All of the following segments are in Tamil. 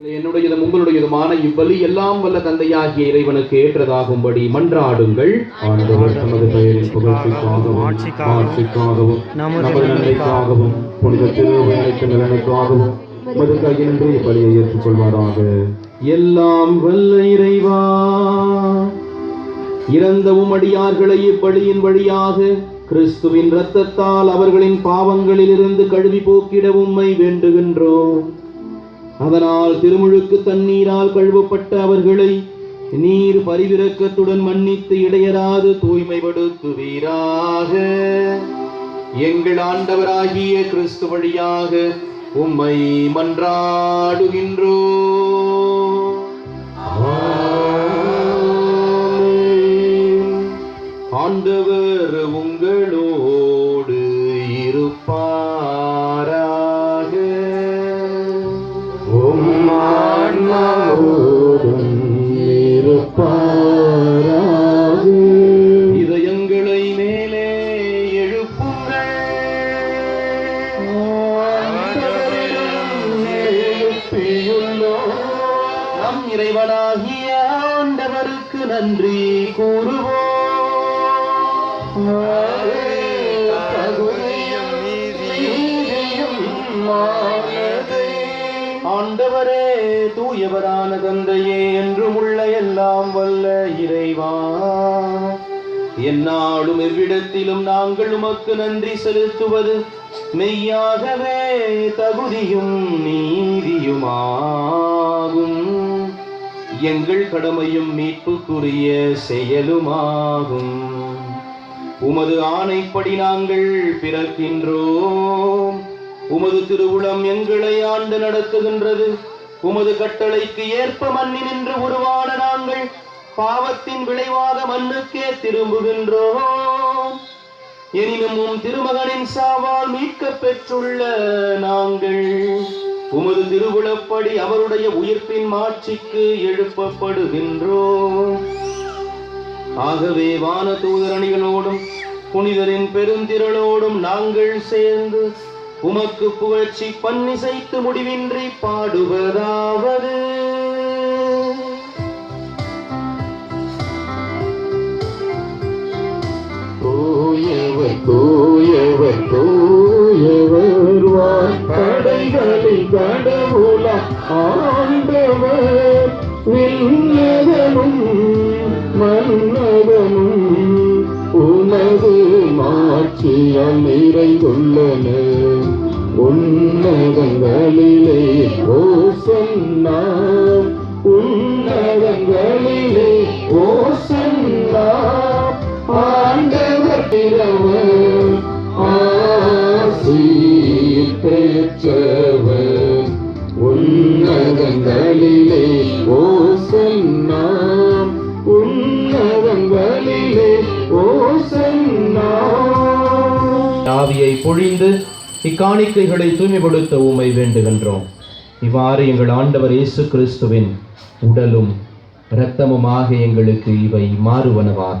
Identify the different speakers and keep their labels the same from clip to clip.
Speaker 1: என்னுடையதும் உங்களுடையதுமான இவ்வலி எல்லாம் வல்ல தந்தையாகிய இறைவனுக்கு ஏற்றதாகும்படி மன்றாடுங்கள். ஆண்டவர் தமது பெயரின் புகழ்ச்சிக்காகவும் ஆட்சிக்காகவும் நமது நன்மைக்காகவும் புனித நலனுக்காகவும் கையின்றி ஏற்றுக்கொள்வாராக. எல்லாம் வல்ல இறைவா இறந்த உமடியார்களை இப்பலியின் வழியாக கிறிஸ்துவின் இரத்தத்தால் அவர்களின் பாவங்களிலிருந்து கழுவி போக்கிட உம்மை வேண்டுகின்றோம். அதனால் திருமுழுக்கு தண்ணீரால் கழுவப்பட்ட அவர்களை நீர் பரிவிரக்கத்துடன் மன்னித்து இடையராது தூய்மைப்படுத்துவீராக எங்கள் ஆண்டவராகிய கிறிஸ்து வழியாக உம்மை மன்றாடுகின்றோ நம் இறைவனாகிய ஆண்டவருக்கு நன்றி கூறுவோம் ஆண்டவரே தூயவரான தந்தையே என்றும் உள்ள எல்லாம் வல்ல இறைவா. எந்நாளும் எவ்விடத்திலும் நாங்கள் உமக்கு நன்றி செலுத்துவது மெய்யாகவே தகுதியும் நீதியுமாகும். எங்கள் கடமையும் மீட்புக்குரிய செயலுமாகும். உமது ஆணைப்படி நாங்கள் பிறக்கின்றோம் உமது திருவுளம் எங்களை ஆண்டு நடத்துகின்றது. உமது கட்டளைக்கு ஏற்ப மண்ணி நின்று உருவான நாங்கள் பாவத்தின் விளைவாக மண்ணுக்கே திரும்புகின்றோம். எனினும் உம் திருமகனின் சாவால் மீட்க பெற்றுள்ள நாங்கள் உமது திருவுளப்படி அவருடைய உயிர்ப்பின் மாட்சிக்கு எழுப்பப்படுகின்றோம். ஆகவே வான தூதரணிகளோடும் புனிதரின் பெருந்திரளோடும் நாங்கள் சேர்ந்து உமக்கு புகழ்ச்சி பன்னிசைத்து முடிவின்றி பாடுவதாவது.
Speaker 2: தூயவர் தூயவர் தூயவர் வான்படைகளின் கடவுள ஆண்டவர். விண்ணகமும் மன்னகமும் உனது மாட்சியால் நிறைந்துள்ளன. உன்னதங்களிலே ஓ சொன்னா உன்னதங்களிலே ஓ ஆண்டவர் ஆசி பெற்றவர் உன்னதங்களிலே ஓ உன்னதங்களிலே ஓ
Speaker 1: ஆவியை பொழிந்து இக்காணிக்கைகளை தூய்மைப்படுத்த உமை வேண்டுகின்றோம். இவ்வாறு எங்கள் ஆண்டவர் இயேசு கிறிஸ்துவின் உடலும் இரத்தமுமாக எங்களுக்கு இவை மாறுவனவாக.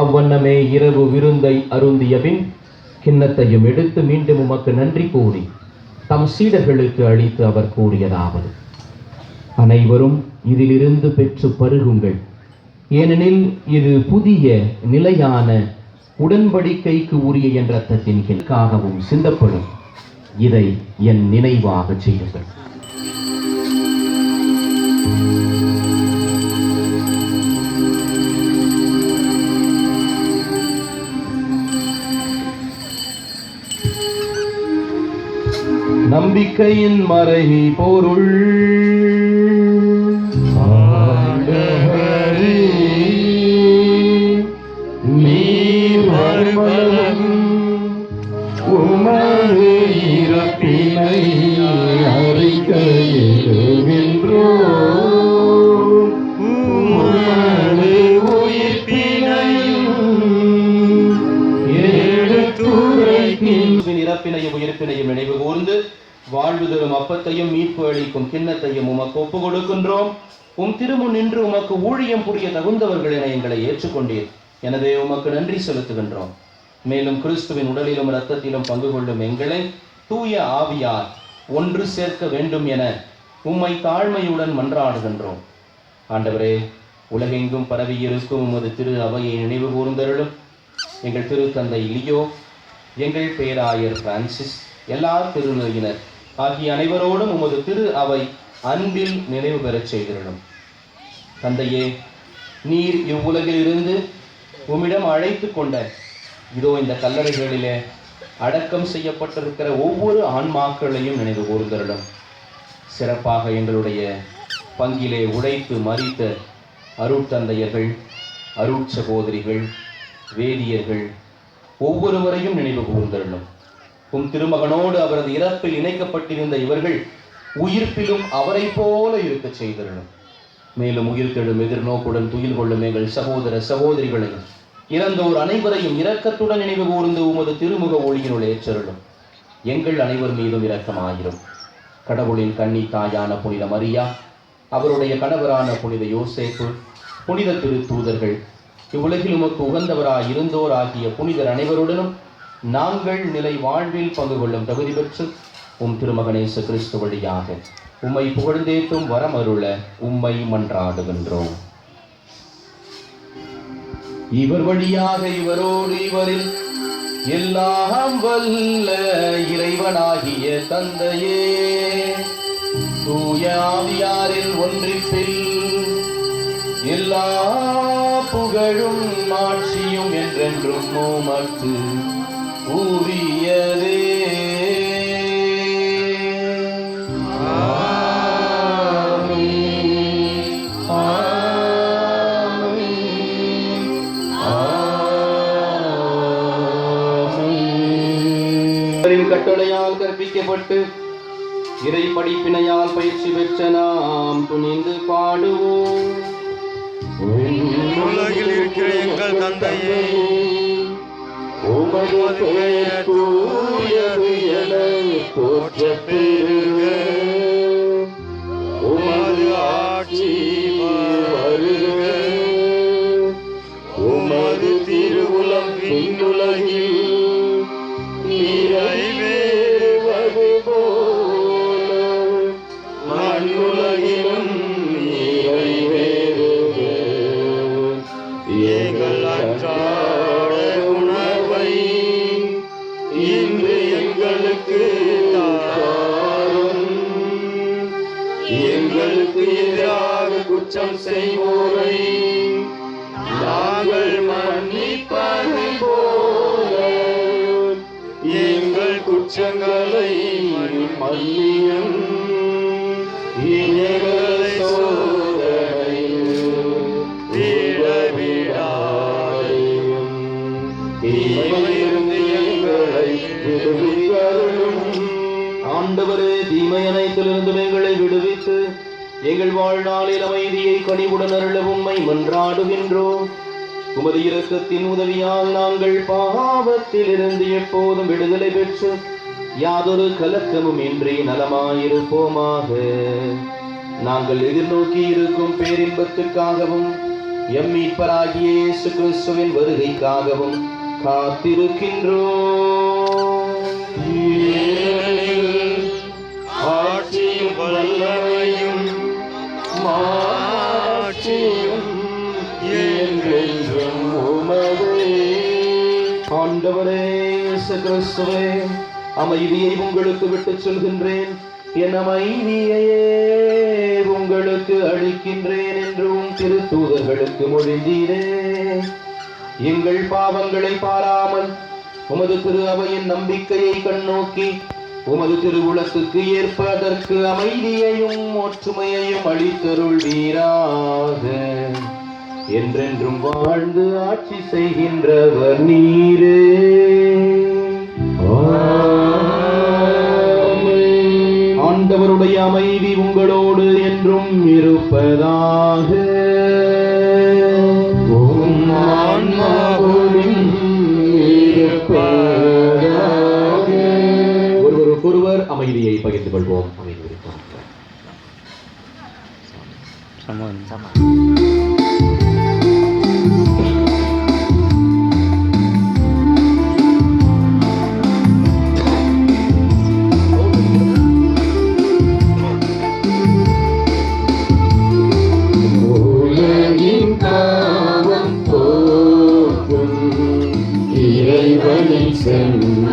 Speaker 1: அவ்வண்ணமே இரவு விருந்தை அருந்திய பின் கிண்ணத்தையும் எடுத்து மீண்டும் உமக்கு நன்றி கூறி தம் சீடர்களுக்கு அளித்து அவர் கூறியதாவது. அனைவரும் இதிலிருந்து பெற்று பருகுங்கள். ஏனெனில் இது புதிய நிலையான உடன்படிக்கைக்கு உரிய என்ற தத்தின் கிழக்காகவும் சிந்தப்படும். இதை என் நினைவாக செய்யுங்கள். நம்பிக்கையின் மறை பொருள்.
Speaker 2: உமது இறப்பினை அறிக்கையிடுகின்றோம் உமது உயிர்ப்பினையும்
Speaker 1: இறப்பினையும் உயிர்ப்பினையும் நினைவு கூர்ந்து வாழ்வு தரும் அப்பத்தையும் மீட்பு அளிக்கும் கிண்ணத்தையும் உமக்கு ஒப்பு கொடுக்கின்றோம் உம் திருமுன் நின்று உமக்கு ஊழியம் புரிய தகுந்தவர்கள் என எங்களை ஏற்றுக்கொண்டீர். எனவே உமக்கு நன்றி செலுத்துகின்றோம். மேலும் கிறிஸ்துவின் உடலிலும் இரத்தத்திலும் பங்கு கொள்ளும் எங்களை தூய ஆவியார் ஒன்று சேர்க்க வேண்டும் என உம்மை தாழ்மையுடன் மன்றாடுகின்றோம். ஆண்டவரே உலகெங்கும் பரவியிருக்கும் உமது திரு அவையை நினைவு கூர்ந்தருளும். எங்கள் திருத்தந்தை லியோ எங்கள் பேராயர் பிரான்சிஸ் எல்லா திருநிலையினர் ஆகிய அனைவரோடும் உமது திரு அவை அன்பில் நினைவு பெறச் செய்திருளும் தந்தையே நீர் இவ்வுலகிலிருந்து உம்மிடம் அழைத்து கொண்ட இதோ இந்த கல்லறைகளிலே அடக்கம் செய்யப்பட்டிருக்கிற ஒவ்வொரு ஆன்மாக்களையும் நினைவு கூர்ந்தருளும் சிறப்பாக எங்களுடைய பங்கிலே உடைத்து மறித்த அருட்தந்தையர்கள் அருட்சகோதரிகள் வேதியர்கள் ஒவ்வொருவரையும் நினைவு கூர்ந்தருளும் உம் திருமகனோடு அவரது இறப்பில் இணைக்கப்பட்டிருந்த இவர்கள் உயிர்ப்பிலும் அவரைப் போல இருக்கச் செய்திருந்தோம் மேலும் உயிர்த்தெழும் எதிர்நோக்குடன் துயில் கொள்ளும் எங்கள் சகோதர சகோதரிகளையும் இறந்தோர் அனைவரையும் இரக்கத்துடன் நினைவு கூர்ந்து உமது திருமுக ஒளியினுள் ஏற்றருளும். எங்கள் அனைவர் மீதும் இரக்கமாயிரும். கடவுளின் கண்ணி தாயான புனித மரியா அவருடைய கணவரான புனித யோசேப்பு புனித திருத்தூதர்கள் இவ்வுலகில் உமக்கு உகந்தவராய் இருந்தோர் ஆகிய புனிதர் அனைவருடனும் நாங்கள் நிலை வாழ்வில் பங்கு கொள்ளும் தகுதி பெற்று உம் திருமகனேசு கிறிஸ்து வழியாக உம்மை புகழ்ந்தேத்தும் வரமருள உம்மை மன்றாடுகின்றோம். இவர் வழியாக இவரோடு இவரில் எல்லாம் வல்ல இறைவனாகிய தந்தையே. தூய ஆவியாரில் ஒன்றிப்பில் எல்லா புகழும் ஆட்சியும் என்றென்றும் உமக்கு உரியதே கட்டளையால் கற்பிக்கப்பட்டு இறை படிப்பினையால் பயிற்சி பெற்ற நாம் துணிந்து பாடுவோம்.
Speaker 2: உலகில் இருக்கிற எங்கள் தந்தையே உமது பெயர் தூயது என போற்ற பெருக உமது ஆட்சி குற்றம் செய்வோரை. நாங்கள் மன்னிப்பது போல. எங்கள் குற்றங்களை மன்னியும். எங்களை
Speaker 1: ஆண்டவரே தீமையனைத்திலிருந்து எங்களை விடுவித்து எங்கள் வாழ்நாளில் அமைதியை கனிவுடன் அருள உம்மை மன்றாடுகின்றோம் உமது இரக்கத்தின் உதவியால் நாங்கள் பாவத்திலிருந்து எப்போதும் விடுதலை பெற்று யாதொரு கலக்கமும் இன்றி நலமாயிருப்போமாக. நாங்கள் எதிர்நோக்கி இருக்கும் பேரின்பத்திற்காகவும் எம் மீட்பராகிய இயேசு கிறிஸ்துவின் வருகைக்காகவும் காத்திருக்கின்றோம். ஆண்டவரே கிறிஸ்துவே அமைதியை உங்களுக்கு விட்டு சொல்கின்றேன். என் அமைதியையே உங்களுக்கு அளிக்கின்றேன் என்றும் திருத்தூதர்களுக்கு மொழிந்தீரே எங்கள் பாவங்களை பாராமல் உமது திரு அவையின் நம்பிக்கையை கண்ணோக்கி உமது திருவுளத்துக்கு ஏற்ப அதற்கு அமைதியையும் ஒற்றுமையையும் அளித்தருள்வீராக. என்றென்றும் வாழ்ந்து ஆட்சி செய்கின்றவர் நீரே. ஆண்டவருடைய அமைதி உங்களோடு என்றும் இருப்பதாக. ஒருவருக்கொருவர் அமைதியை பகிர்ந்து கொள்வோம். அமைதி
Speaker 2: சமான் சமான்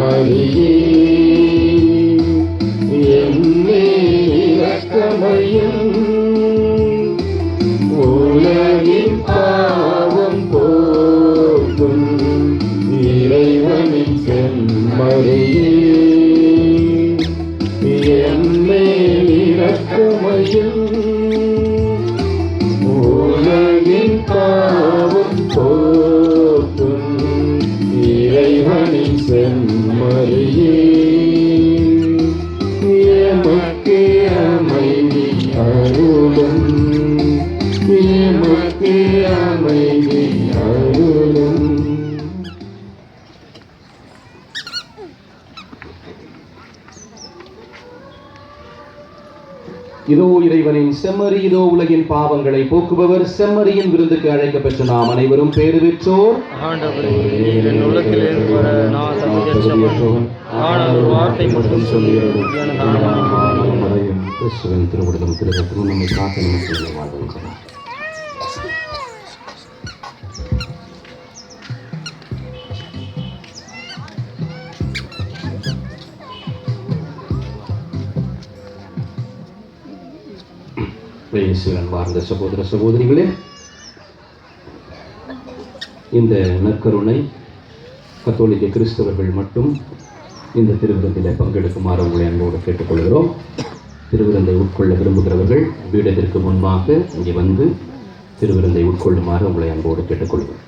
Speaker 2: செம்மறியே என்னே இரக்கமையும் உலகின் பாவம் போக்கும் இறைவனின் செம்மறியே என்னே இரக்கமையும் உலகின் பாவம் போக்கும் இறைவனின் எமக்கு
Speaker 1: இதோ இறைவனின் செம்மறி இதோ உலகின் பாவங்களை போக்குபவர் செம்மறியின் விருந்துக்கு அழைக்கப்பெற்ற நாம் அனைவரும் பேறு பெற்றோர்.
Speaker 3: ஆண்டவரே நீர் என் உள்ளத்தில் ஏற்பட நான்
Speaker 1: இயேசுவின் வாழ்ந்த சகோதர சகோதரிகளே இந்த நற்கருணை கத்தோலிக்க கிறிஸ்தவர்கள் மட்டும் இந்த திருவிருந்தில் பங்கெடுக்குமாறு உங்களை அன்போடு கேட்டுக்கொள்கிறோம். திருவிருந்தை உட்கொள்ள விரும்புகிறவர்கள் பீடத்திற்கு முன்பாக இங்கே வந்து திருவிருந்தை உட்கொள்ளுமாறு உங்களை அன்போடு கேட்டுக்கொள்கிறோம்.